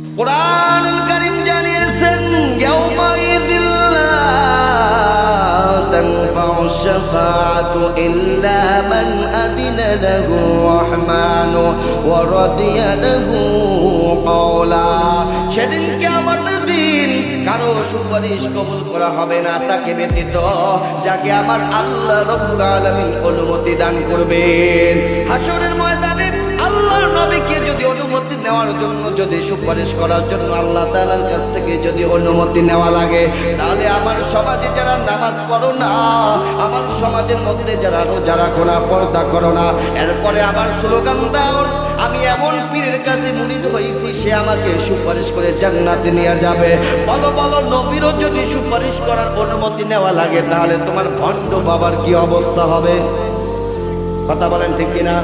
কোরআনুল কারীম জানিয়েছেন সেদিন কিয়ামতের দিন কারও সুপারিশ কবুল করা হবে না তাকে ব্যতীত যাকে আমার আল্লাহ রব্বুল আলামিন অনুমতি দান করবেন হাসরের ময়দানে নেওয়ার জন্য, যদি সুপারিশ করার জন্য আল্লাহ তাআলার কাছ থেকে যদি অনুমতি নেওয়া লাগে, তাহলে আমার সমাজে যারা নামাজ পড়ো না, আমার সমাজের মধ্যে যারা রোজা রাখো না, পর্দা করো না, এরপরে আবার স্লোগান দাও, আমি এমন পীরের কাছে মুরিদ হয়েছি, সে আমাকে সুপারিশ করে জান্নাতে নিয়ে যাবে। বলো বলো, নবীরও যদি সুপারিশ করার অনুমতি নেওয়া লাগে, তাহলে তোমার ভণ্ড বাবার কি অবস্থা হবে? কথা বলেন ঠিক কিনা?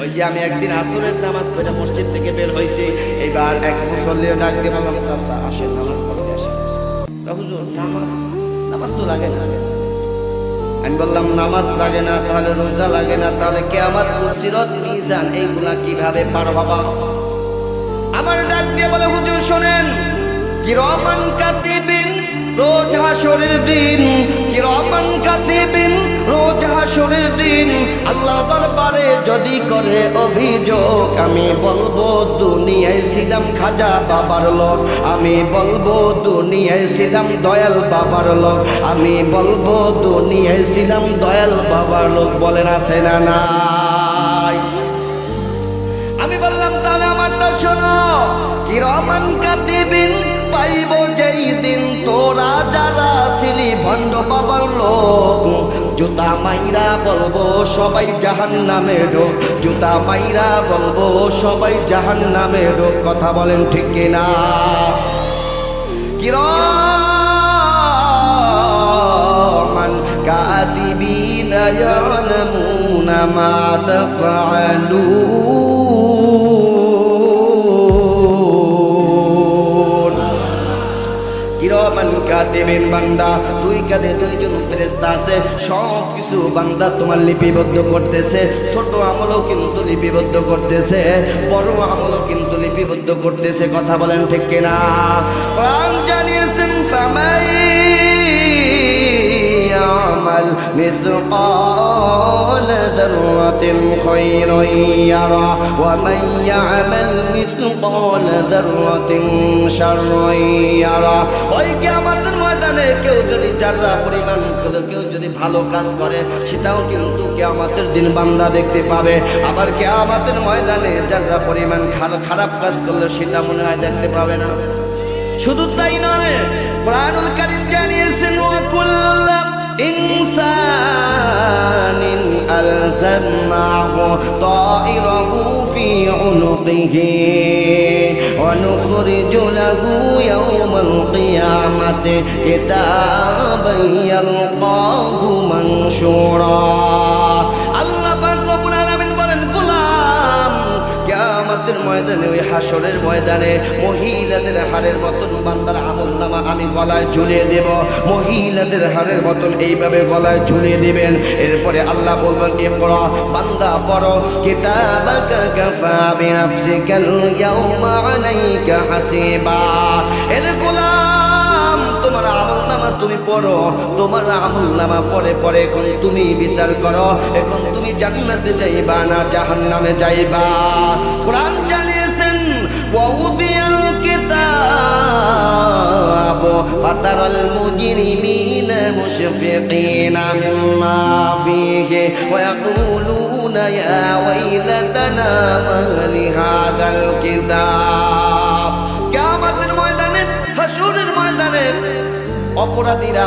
ওই যে আমি একদিন আসরের নামাজ পড়ে মসজিদ থেকে বের হয়েছি, এবার এক মুসল্লিও ডাক দিয়ে বললাম, চাচা, আসেন, নামাজ পড়তে আসেন। নামাজ তো লাগে না। আমি বললাম, নামাজ লাগে না, তাহলে রোজা লাগে না, তাহলে কে আমার সিরত মিজান, এইগুলা কীভাবে পার হবা আমার ডাক দিয়ে বলে, হুজুর, শোনেন, কিরমান কাতিবিন রোজ হাসরের দিন, কিরমান কাতিবিন রোজ হাসরের দিন, আল্লাহ দরবারে যদি করে অভিযোগ, আমি বলব দুনিয়ায় ছিলাম খাজা বাবার লোক। আমি বলব দুনিয়ায় ছিলাম দয়াল বাবার লোক। আমি বলব দুনিয়ায় ছিলাম দয়াল বাবার লোক। বলেন, আছে না আমি বললাম, তাহলে আমারটা শোনো। কিরমান কাতিবিন পাইব যেই দিন তোরা যারা ছিলি ভণ্ড বাবার লোক। জুতা মাইরা বলব সবাই জাহান নামে ঢোক জুতা মাইরা বলব সবাই জাহান নামে ঢোক কথা বলেন ঠিক কিনা? কিরমান কাতিবিন ইয়ালামুনা মা কাতিবিন বান্দা। দুই কাঁধে দুইজন ফেরেস্তা আছে। সব কিছু বান্দা তোমার লিপিবদ্ধ করতেছে। ছোট আমলও কিন্তু লিপিবদ্ধ করতেছে। বড় আমলও কিন্তু লিপিবদ্ধ করতেছে। কথা বলেন ঠিক কিনা? জানিয়েছেন ফামাই يعمل مثقال ذرة خيرا يرى ومن يعمل مثقال ذرة شرا يرى ওই কিয়ামতের ময়দানে কেউ যদি যারা পরিমাণ করে কেউ যদি ভালো কাজ করে সেটাও কিন্তু কিয়ামতের দিন বান্দা দেখতে পাবে আবার কিয়ামতের ময়দানে যারা পরিমাণ খারাপ খারাপ কাজ করলে সেটা মনে হয় দেখতে পাবে না শুধু তাই নয় কোরআনুল কারীম জানিয়েছেন ওয়া إنسان ألزمناه طائره في عنقه ونخرج له يوم القيامة كتابا يلقاه منشورا ময়দানে, ওই হাসরের ময়দানে মহিলাদের হারের মতন বান্দার আমল নামা আমি গলায় ঝুলিয়ে দেব। মহিলাদের হারের মতন এইভাবে গলায় ঝুলিয়ে দেবেন। এরপরে আল্লাহ বলবেন, এ পড়ো, বান্দা পড়ো, কিতাবাকা কাফা বিনাফসিকাল ইয়াউমা আলাইকা হাসিবা। এর তোমার আমল নামা তুমি পড়ো। তোমার আমল নামা পরে পরে এখন তুমি বিচার করো। এখন তুমি জান্নাতে যাইবা না জাহান্নামে যাইবা। কোরআন জানিয়েছেন, ওয়াউদিয়াল কিতাব ফাতারাল মুজরিমিনা মুশফিকিনা মিম্মা ফিহি ওয়ায়াকুলুনা ইয়া ওয়াইলাতানা অপরাধীরা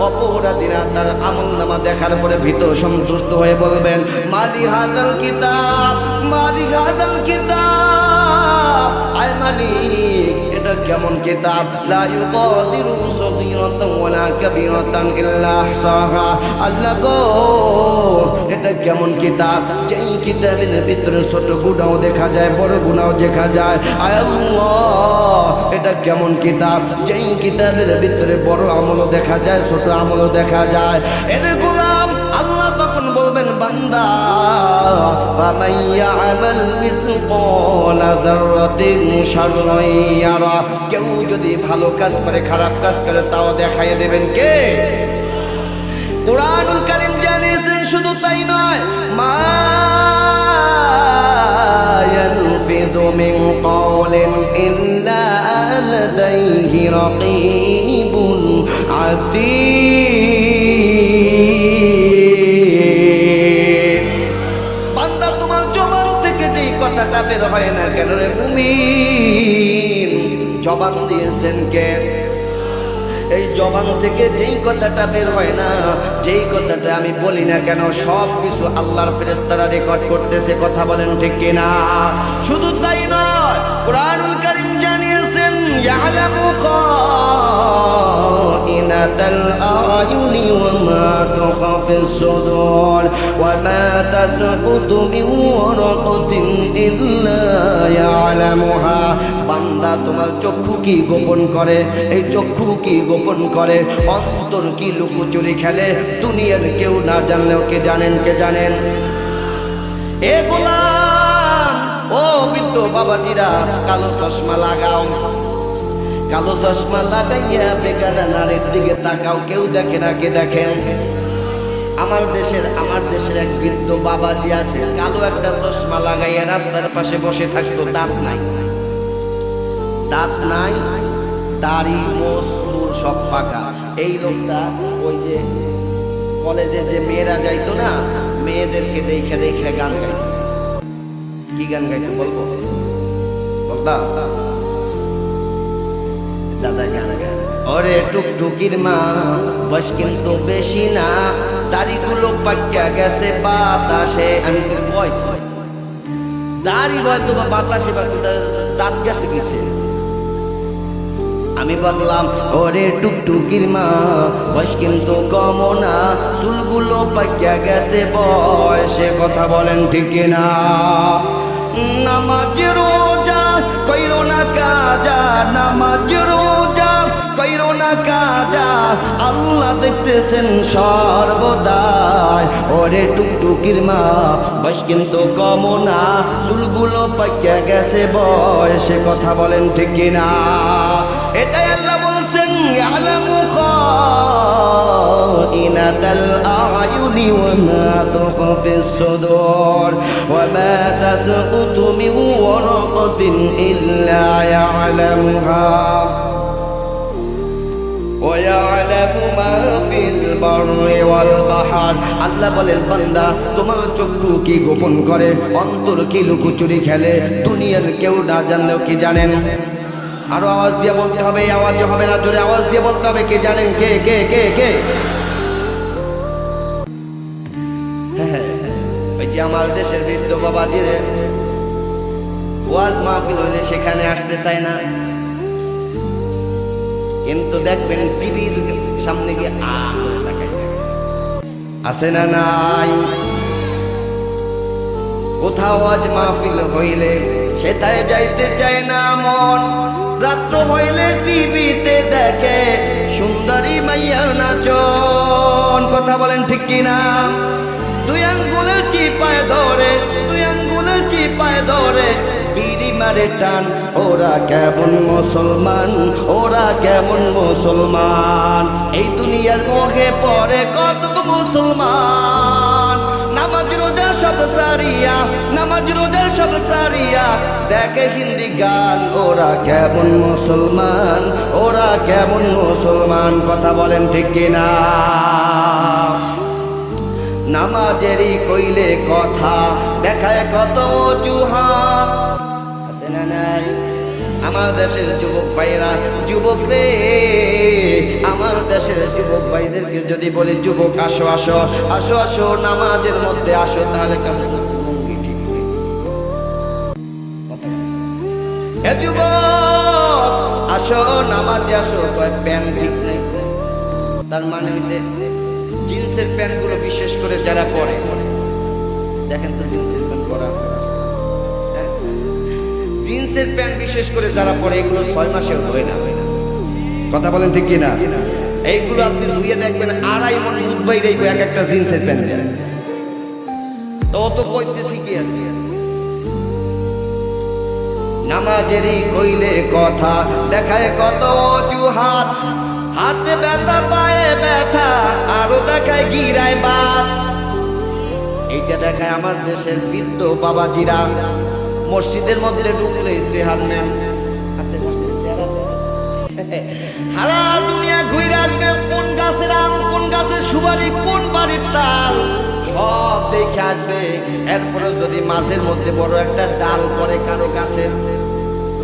অপরাধীরা তার আমল নামা দেখার পরে ভীত সন্তুষ্ট হয়ে বলবেন, মালি হাজাল কিতাব, মালি হাজাল কিতাব, আয় মালিক এটা কেমন কিতাব? লা ইউকাদিরু সগীরাতান ওয়ালা কাবীরাতান ইল্লা আহসাহা। আল্লাহ গো, এটা কেমন কিতাব? যেই কিতাবের ভিতরে ছোট গুণাও দেখা যায়, বড় গুণাও দেখা যায়। আয় আল্লাহ, এটা কেমন কিতাব? যেই কিতাবের ভিতরে বড় আমলও দেখা যায়, ছোট আমলও দেখা যায়। এর গোলাম আল্লাহ তখন বলবেন, বান্দা বামাইয়া আমল মিসকাল যারাতিন শাররা ইয়ারা কেউ যদি ভালো কাজ করে, খারাপ কাজ করে, তাও দেখাইয়া দেবেন কে? কোরআনুল কারীম জানিয়েছেন, শুধু তাই নয়, মা ইয়ালফিযু মিন কাওলিন ইল্লা বের হয় না কেন রে মুমিন? জবান দিয়েছেন কে? এই জবান থেকে যেই কথাটা বের হয় না, যেই কথাটা আমি বলি না কেন, সব কিছু আল্লাহর ফেরেস্তারা রেকর্ড করতেছে, কথা বলেন ঠিক কিনা? শুধু তাই নয়, কোরআনুল কারিম জানিয়েছেন আয়ুনি ওয়া মা তুখাফিস সুদুর ওয়া মা তাসকুতু মিন ওয়ারাকাতিন ইল্লা ইয়ালামুহা বান্দা তোমার চক্ষু কি গোপন করে? এই চক্ষু কি গোপন করে? অন্তর কি লুকোচুরি খেলে? দুনিয়ার কেউ না জানলেও কে জানেন কে জানেন? এ ও বৃদ্ধ বাবাজিরা, কালো চশমা লাগাও। কালো চশমা লাগাইয়া বেকারা নারীর দিকে তাকাও, কেউ দেখে না, কে দেখেন আমার দেশের আমার দেশের এক বৃদ্ধ বাবাজি আছে, কালো একটা চশমা লাগাইয়া রাস্তার পাশে বসে থাকতো, দাঁত নাই। দাঁত নাই, দাড়ি চুল সব ফাঁকা এই লোকটা ওই যে কলেজে যে মেয়েরা যাইতো না, মেয়েদেরকে দেখে দেখে গান গাইত। কি গান গাইতো বলব? বলতাম ওরে টুকটুকির মা, বয়স কিন্তু বেশি না। পাকিয়া গেছে বাতাসে, আমি তো দাড়ি হয়তো বা বাতাসে দাঁত গেছে গেছে আমি বললাম, ওরে টুকটুকির মা, বয়স কিন্তু কম না। চুলগুলো পাকিয়া গেছে বয়সে কথা বলেন ঠিক না রোজা কইরো না কাজা, নামাজ, রোজা। কইরো না কাজা, আল্লাহ দেখতেছেন সর্বদাই। ওরে টুকটুকির মা, বয়স কিন্তু কম না। চুলগুলো পাকিয়া গেছে বয়সে, কথা বলেন ঠিক কিনা? এটাই খাইনাতাল আয়ুনি ওয়া মা তুখফিস সুদুর ওয়া মা তাসকুতু মিন ওয়ারাকাতিন ইল্লা ইয়ালামুহা ويعلم ما في البر والبحر আল্লাহ বলেন বান্দা তোমার চক্ষু কি গোপন করে অন্তর কি লুকোচুরি খেলে দুনিয়ার কেউ না জানলেও কি জানেন আরও আওয়াজ দিয়ে বলতে হবে, এই আওয়াজে হবে না, জোরে আওয়াজ দিয়ে বলতে হবে, কে জানেন কে কে কে কে। ওই যে আমার দেশের বৃদ্ধ বাবা দিয়ে ওয়াজ মাহফিল হইলে সেখানে আসতে চায় না। কিন্তু দেখবেন টিভির সামনে গিয়ে আ আছে না নাই? কোথাও আজ মাহফিল হইলে সেথায় যাইতে চায় না মন। রাত্র হইলে টিভিতে দেখে, সুন্দরী মাইয়া নাচন। কথা বলেন ঠিক কিনা? দুই আঙ্গুলের চিপায় ধরে, দুই আঙ্গুলের চিপায় ধরে, বিড়ি মারে টান। ওরা কেমন মুসলমান, ওরা কেমন মুসলমান। এই দুনিয়ার মোহে পরে কত মুসলমান। সব সারিয়া, নামাজ, রোজা সব সারিয়া। দেখে হিন্দি গান, ওরা কেমন মুসলমান, ওরা কেমন মুসলমান, কথা বলেন ঠিক কিনা? নামাজেরই কইলে কথা, দেখায় কত নাই? আমার দেশের যুবক ভাইরা যুবক রে দেশের যুবক ভাইদেরকে যদি বলি, যুবক, আসো আসো আসো আসো, নামাজের মধ্যে আসো, তাহলে মানে জিন্সের প্যান্টগুলো বিশেষ করে যারা পরে, দেখেন তো জিন্সের প্যান্ট হ্যাঁ? জিন্সের প্যান্ট বিশেষ করে যারা পরে, এগুলো ছয় মাসেও ধোয় না। কথা বলেন ঠিক কিনা? এইগুলো আপনি ধুয়ে দেখবেন আড়াই মন দুধ বাইরে এক একটা জিন্সের প্যান্ট তো ও তো কইছে ঠিকই আছে। নামাজেরই কইলে কথা, দেখায় কত অজুহাত। হাতে ব্যথা, পায়ে ব্যথা, আরও দেখায় গিরায় বাত। এইটা দেখায় আমার দেশের বৃদ্ধ বাবাজিরা। মসজিদের মধ্যে ঢুকলে শ্রেহান ম্যাম সারা দুনিয়া ঘুরে আসবে, কোন গাছের আম, কোন গাছের সুপারি, কোন বাড়ির তাল? সব দেখে আসবে। এরপরে যদি মধ্যে বড় একটা ডাল পরে কারও গাছের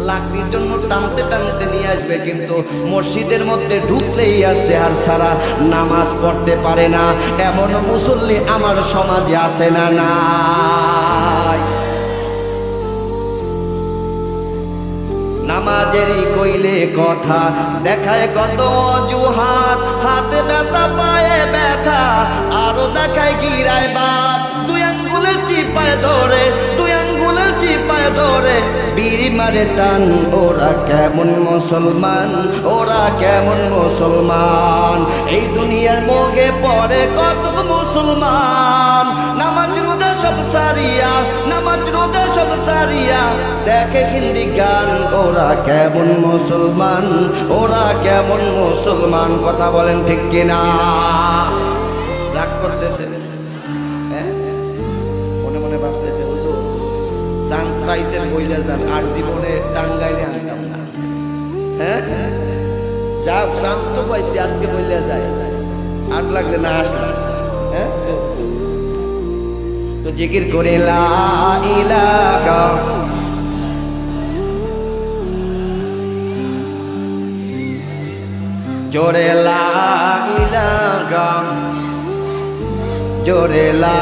লাকড়ির জন্য টানতে টানতে নিয়ে আসবে, কিন্তু মসজিদের মধ্যে ঢুকলেই আছে আর সারা নামাজ পড়তে পারে না। এমন মুসল্লি আমার সমাজে আসে না নাই? কথা। দেখায় কত অজুহাত, হাতে ব্যথা, পায়ে ব্যথা, আরও দেখায় গিরায় বাত। দুই আঙ্গুলের চিপায় ধরে, দুই আঙ্গুলের চিপায় ধরে। বিড়ি মারে টান, ওরা কেমন মুসলমান, ওরা কেমন মুসলমান। এই দুনিয়ার মোগে পড়ে কত মুসলমান। নামাজ রোজা সব সারিয়া, নামাজ রোজা সব সারিয়া দেখে হিন্দি গান। ওরা কেমন মুসলমান? ওরা কেমন মুসলমান? কথা বলেন ঠিক কিনা? রাগ করতেছে। হ্যাঁ? মনে মনে ভাবতেছে যান আর জীবনে টাঙ্গাইলে আনতাম না। হ্যাঁ যা চান্স তো পাইছি, আজকে বইলে যায় আর লাগলে না আসলাম। জিকির করে জোরে লা ইলাহা জোরে লা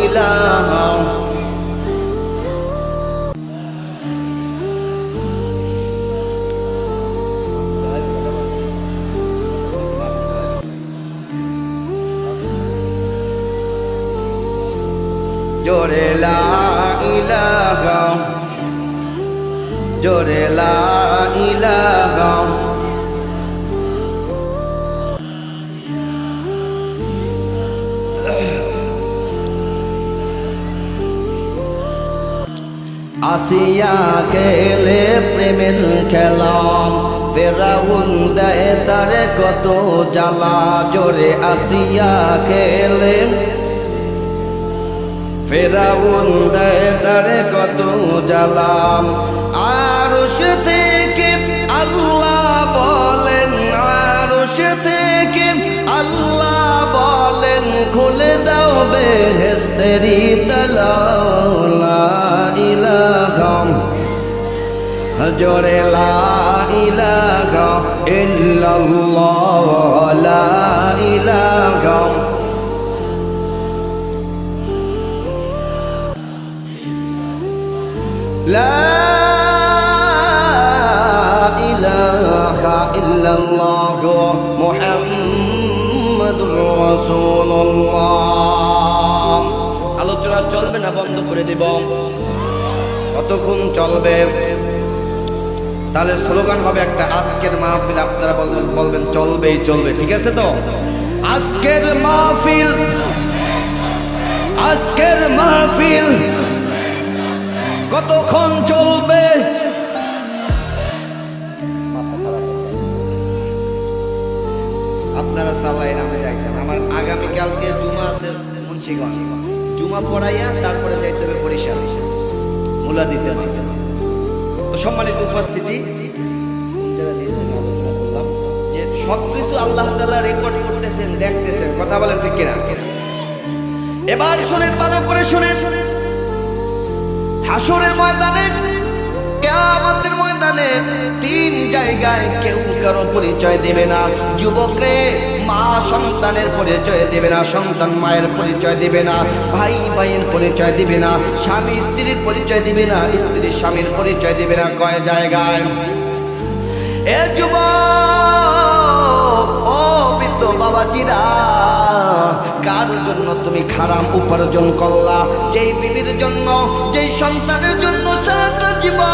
ইলাহা জোরে লা ইলাহা, জোরে লা ইলাহা। আসিয়া খেলে প্রেমের খেলাম ফেরাউন দেয় তারে কত জ্বালা। জোরে আসিয়া খেলে ফেরাউন দেয় তারে কত জ্বালাম। আর থেকে আল্লাহ বলেন আর থেকে আল্লাহ বলেন, খুলে দাও বেহেস্তেরি তালা ইলাহম। জোরে লা ইলাহা لا إله إلا الله محمد رسول الله আলোচনা চলবে না বন্ধ করে দেব কতক্ষণ চলবে তাহলে স্লোগান হবে একটা আজকের মাহফিল আপনারা বলবেন বলবেন চলবেই চলবে ঠিক আছে তো আজকের মাহফিল আজকের মাহফিল কতক্ষণ চলবে? আপনারা সাল্লাই নামে যাইতেন আমার আগামীকালকে জুমা আছে মুন্সিগঞ্জ। জুমা পড়াইয়া তারপরে যাইতে হবে বরিশাল। মূলা দিতে দিতে সম্মানিত উপস্থিতি যে সব কিছু আল্লাহ তালা রেকর্ড করতেছেন, দেখতেছেন। কথা বলেন ঠিক কিনা? এবার শুনেন, ভালো করে শুনেন। হাসরের ময়দানে, কেয়ামতের ময়দানে তিন জায়গায় কেউ কারও পরিচয় দেবে না। যুবকরে, মা সন্তানের পরিচয় দেবে না, সন্তান মায়ের পরিচয় দিবে না, ভাই ভাইয়ের পরিচয় দিবে না, স্বামী স্ত্রীর পরিচয় দিবে না, স্ত্রীর স্বামীর পরিচয় দিবে না, কয় জায়গায়? এ যুবক! বৃদ্ধ বাবাজিরা, কার জন্য তুমি খারাপ উপার্জন করলা? যেই বিবির জন্য, যেই সন্তানের জন্য সারাটা জীবন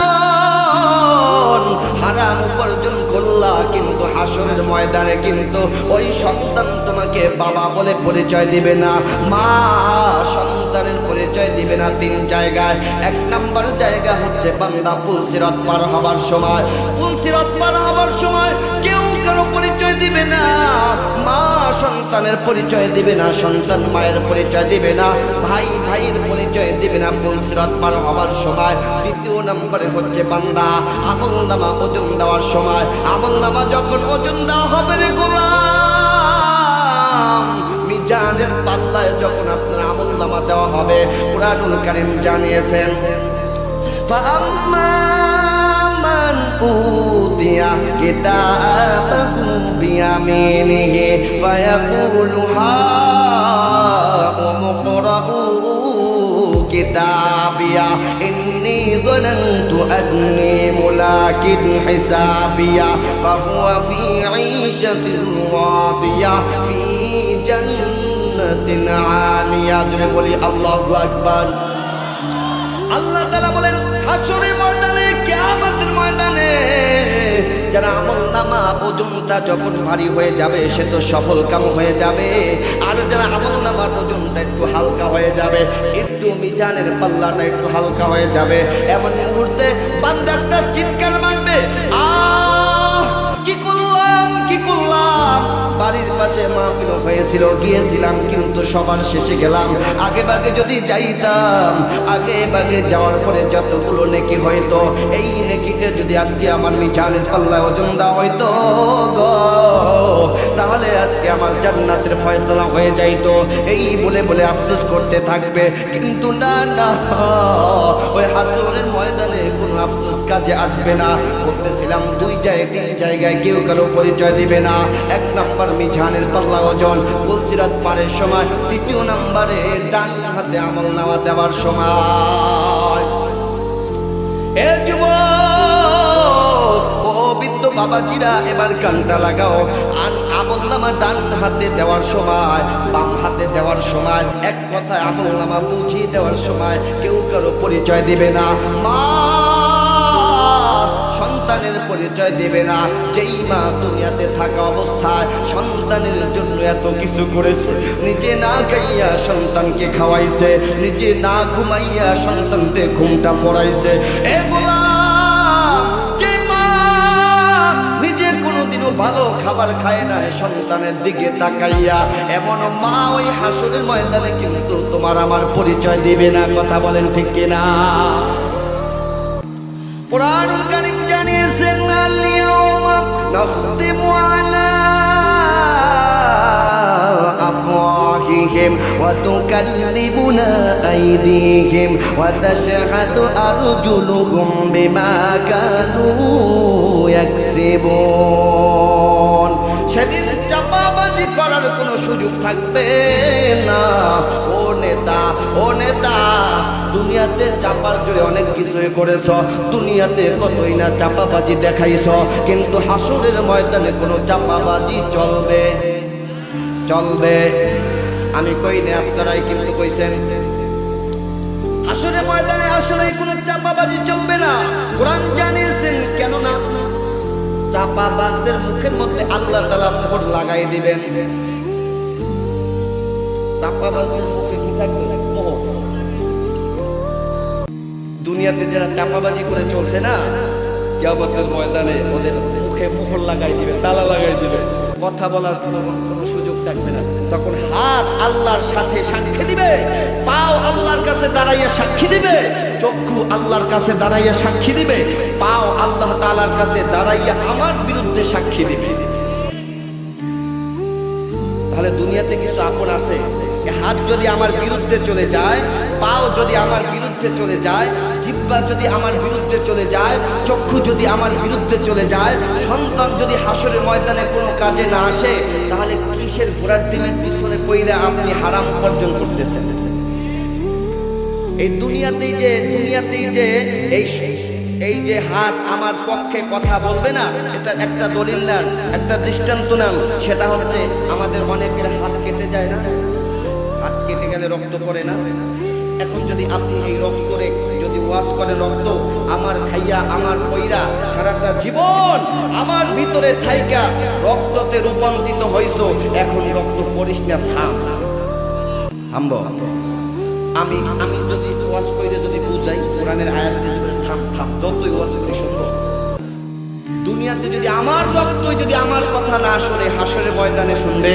হারাম উপার্জন করলা, কিন্তু হাসরের ময়দানে কিন্তু ওই সন্তান তোমাকে বাবা বলে পরিচয় দিবে না, মা সন্তানের পরিচয় দিবে না তিন জায়গায়। এক নাম্বার জায়গা হচ্ছে বান্দা পুলসিরত পার হবার সময়। পুলসিরত পার হবার সময় কেউ পরিচয় দিবে না মা সন্তানের পরিচয় দিবে না সন্তান মায়ের পরিচয় দিবে না ভাই ভাইয়ের পরিচয় দিবে না পুলসিরত পার হবার সময় দ্বিতীয় নম্বরে হচ্ছে বান্দা আমল নামা ওজন দেওয়ার সময় আমল নামা যখন ওজন দেওয়া হবে রে গোলাম মিজানের পাল্লায় যখন আপনার আমল নামা দেওয়া হবে কুরআনুল কারীম জানিয়েছেন فأما من أوتي كتابه بيمينه فيقول هاؤم اقرءوا كتابيا إني ظننت أني ملاك حسابيا فهو في عيشة راضية في جنة عالية بولي الله أكبر আল্লাহ তারা বলেন যারা আমল নামা ওজনটা যখন ভারী হয়ে যাবে, সে তো সফল কাম হয়ে যাবে। আর যারা আমল নামার ওজনটা একটু হালকা হয়ে যাবে, একটু মিজানের পাল্লাটা একটু হালকা হয়ে যাবে। এমন মুহূর্তে বান্দারটা চিৎকার মারবে বাড়ির পাশে মাহফিল হয়েছিল, গিয়েছিলাম কিন্তু সবার শেষে গেলাম। আগে বাগে যদি যাইতাম, আগে বাগে যাওয়ার পরে যতগুলো নেকি হয়তো, এই নেকিকে যদি আজকে আমার মিজানের পাল্লায় ওজন দেওয়া হয়তো, গো। তাহলে আজকে আমার জান্নাতের ফয়সলা হয়ে যাইতো। এই বলে বলে আফসোস করতে থাকবে। কিন্তু না না, ওই হাতুরের ময়দানে কোনো আফসোস কাজে আসবে না। বলতেছিলাম, দুই জায়গায়, তিন জায়গায় কেউ কারও পরিচয় দিবে না। এক নাম্বার মিঝানের পাল্লা ওজন। বলসিরাত পারের সময়, তৃতীয় নাম্বারে ডান হাতে আমল নেওয়া দেওয়ার সময়। বাবাজিরা, এবার কানটা লাগাও। আন আমল নামা ডান হাতে দেওয়ার সময়, বাম হাতে দেওয়ার সময়, এক কথায় আমল নামা বুঝিয়ে দেওয়ার সময় কেউ কারও পরিচয় দিবে না। মা সন্তানের পরিচয় দেবে না। যেই মা দুনিয়াতে থাকা অবস্থায় সন্তানের জন্য এত কিছু করেছে, নিজে না খাইয়া সন্তানকে খাওয়াইছে, নিজে না ঘুমাইয়া সন্তানকে ঘুমটা পড়াইছে। ভালো খাবার খায় না সন্তানের দিকে তাকাইয়া এমন মা ওই হাসুরের ময়দানে কিন্তু তোমার আমার পরিচয় দিবে না, কথা বলেন ঠিক কিনা? পুরাণ نختم على أفواههم وتكلمنا أيديهم وتشهد أرجلهم بما كانوا يكسبون সেদিন চাপাবাজি করার কোনো সুযোগ থাকবে না ও নেতা ও নেতা দুনিয়াতে চাপার জোরে অনেক কিছুই করেছ। দুনিয়াতে কতই না চাপাবাজি দেখাইছ। কিন্তু হাসরের ময়দানে কোনো চাপাবাজি চলবে। চলবে। আমি কই না আপনারাই কিন্তু কইছেন। হাসরের ময়দানে আসলে কোনো চাপাবাজি চলবে না। কোরআন জানিয়েছেন কেন না চাপাবাজদের মুখের মধ্যে আল্লাহ তালা মোহর লাগাই দিবেন। চাপাবাজদের মুখে কি থাকবে? দুনিয়াতে যারা চাপাবাজি করে চলছে না, কিয়ামতের ময়দানে ওদের মুখে মোহর লাগাই দিবে, তালা লাগাই দিবে। কথা বলার কোনো কোনো সুযোগ থাকবে না। তখন হাত আল্লাহর সাথে সাক্ষী দিবে, পাও আল্লাহর কাছে দাঁড়াইয়া সাক্ষী দিবে, চক্ষু আল্লাহর কাছে দাঁড়াইয়া সাক্ষী দিবে, পাও আল্লাহ তালার কাছে দাঁড়াইয়া আমার বিরুদ্ধে সাক্ষী দিবে। তাহলে দুনিয়াতে কিছু আপন আছে? হাত যদি আমার বিরুদ্ধে চলে যায়, পাও যদি আমার বিরুদ্ধে চলে যায় জিব্বা যদি আমার বিরুদ্ধে চলে যায়, চক্ষু যদি আমার বিরুদ্ধে চলে যায়, সন্তান যদি হাসরের ময়দানে কোনো কাজে না আসে, তাহলে কিসের ঘোড়ার ডিমের পিছনে পইরা আপনি হারাম উপার্জন করতেছেন? এই দুনিয়াতেই যে দুনিয়াতেই যে, এই এই যে হাত আমার পক্ষে কথা বলবে না, এটা একটা দলিল নেন একটা দৃষ্টান্ত নেন সেটা হচ্ছে আমাদের অনেকের হাত কেটে যায় না, হাত কেটে গেলে রক্ত পড়ে না। এখন যদি আপনি এই রক্তরে যদি ওয়াশ করেন রক্ত আমার খাইয়া আমার কইরা সারাটা জীবন আমার ভিতরে থাইকা রক্ততে রূপান্তরিত হইছো এখন রক্ত পড়িস না, থাম। থামব আমি আমি যদি ওয়াজ করে যদি বুঝাই, কোরআনের আয়াত থাম থাম, যতই ওয়াজ করি শুনব। দুনিয়াতে যদি আমার রক্তই যদি আমার কথা না শুনে, হাসরের ময়দানে শুনবে।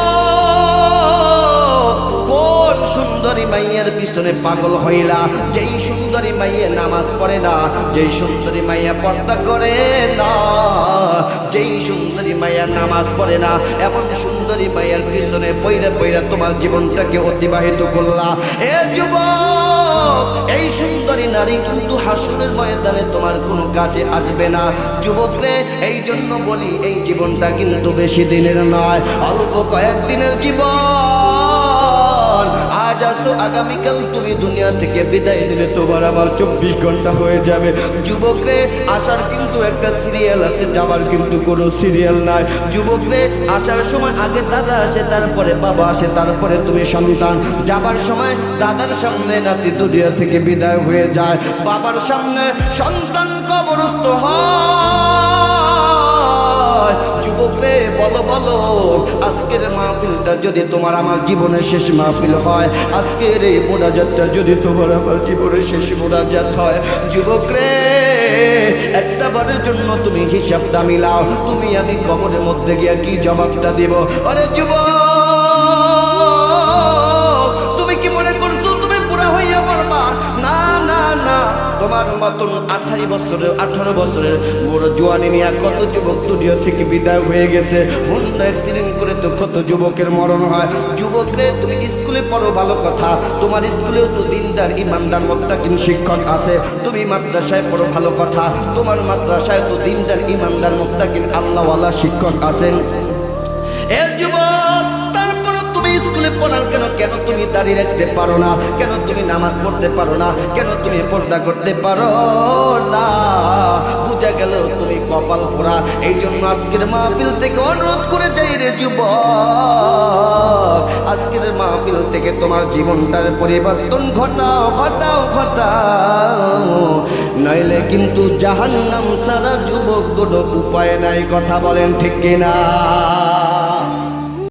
সুন্দরী মাইয়ের পিছনে পাগল হইলা, যেই সুন্দরী মাইয়ে নামাজ পড়ে না, যেই সুন্দরী মাইয়া পর্দা করে না, যেই সুন্দরী মাইয়া নামাজ পড়ে না, এমন সুন্দরী মাইয়ার পিছনে পইরা পইরা তোমার জীবনটাকে অতিবাহিত করলা। এ যুবক, এই সুন্দরী নারী কিন্তু হাসুরের ময়দানে তোমার কোনো কাজে আসবে না। যুবক রে এই জন্য বলি, এই জীবনটা কিন্তু বেশি দিনের নয়, অল্প কয়েকদিনের জীবন। আজ আগামীকাল তুমি দুনিয়া থেকে বিদায় নিলে, তোমার আবার চব্বিশ ঘণ্টা হয়ে যাবে। যুবক রে আসার কিন্তু একটা সিরিয়াল আছে যাবার কিন্তু কোনো সিরিয়াল নাই। যুবক রে আসার সময় আগে দাদা আসে, তারপরে বাবা আসে, তারপরে তুমি সন্তান। যাবার সময় দাদার সামনে নাতি দুনিয়া থেকে বিদায় হয়ে যায়। বাবার সামনে সন্তান কবরস্থ হয়। রে, বলো বলো, আজকের মাহফিলটা যদি তোমার আমার জীবনের শেষ মাহফিল হয়, আজকের এই মোনাজাতটা যদি তোমার আমার জীবনের শেষ মোনাজাত হয়। যুবক রে, একটা বারের জন্য তুমি হিসাবটা মিলাও, তুমি আমি কবরের মধ্যে গিয়া কি জবাবটা দিব? আরে যুবক! তোমার মতন আঠারো বছরের আঠারো বছরের বড় জোয়ানি নিয়ে কত যুবক থেকে বিদায় হয়ে গেছে। করে তো কত যুবকের মরণ হয়। যুবকরে, তুমি স্কুলে পড়ো ভালো কথা। তোমার স্কুলেও তো দিনদার, ইমানদার শিক্ষক আছে। তুমি মাদ্রাসায় পড়ো ভালো কথা। তোমার মাদ্রাসায় তো দিনদার, ইমানদার মোত্তাকিন আল্লাহওয়ালা শিক্ষক আছেন। এ যুবক তুমি স্কুলে পড়ার কেন? কেন তুমি দাঁড়িয়ে রাখতে পারো না? কেন তুমি নামাজ পড়তে পারো না? কেন তুমি পর্দা করতে পারো না? বুঝা গেল তুমি কপাল পোড়া। এই জন্য আজকের মাহফিল থেকে অনুরোধ করে যাই রে যুবক। আজকের মাহফিল থেকে তোমার জীবনটার পরিবর্তন ঘটাও ঘটাও ঘটাও। নইলে কিন্তু জাহান্নাম সারা যুবক কোনো উপায় নাই। কথা বলেন ঠিক কিনা?